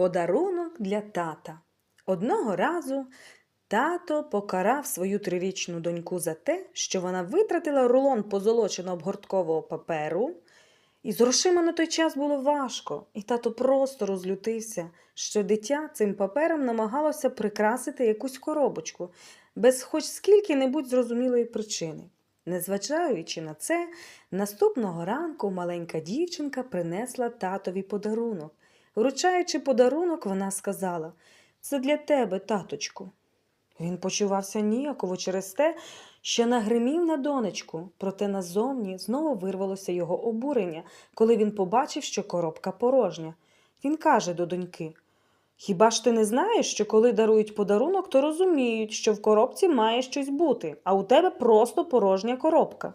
Подарунок для тата. Одного разу тато покарав свою трирічну доньку за те, що вона витратила рулон позолочено обгорткового паперу. І з грошима на той час було важко, і тато просто розлютився, що дитя цим папером намагалося прикрасити якусь коробочку, без хоч скільки-небудь зрозумілої причини. Незважаючи на це, наступного ранку маленька дівчинка принесла татові подарунок. Вручаючи подарунок, вона сказала Це для тебе, таточку. Він почувався ніяково через те, що нагримів на донечку, проте назовні знову вирвалося його обурення, коли він побачив, що коробка порожня. Він каже до доньки Хіба ж ти не знаєш, що коли дарують подарунок, то розуміють, що в коробці має щось бути, а у тебе просто порожня коробка.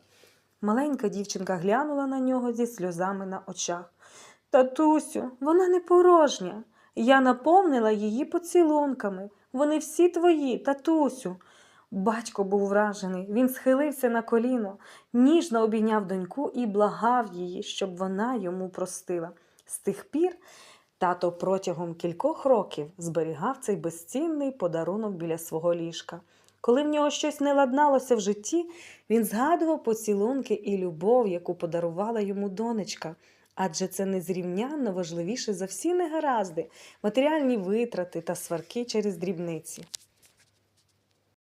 Маленька дівчинка глянула на нього зі сльозами на очах. Татусю, вона не порожня. Я наповнила її поцілунками. Вони всі твої, татусю. Батько був вражений. Він схилився на коліно, ніжно обійняв доньку і благав її, щоб вона йому простила. З тих пір тато протягом кількох років зберігав цей безцінний подарунок біля свого ліжка. Коли в нього щось не ладналося в житті, він згадував поцілунки і любов, яку подарувала йому донечка. Адже це незрівнянно важливіше за всі негаразди, матеріальні витрати та сварки через дрібниці.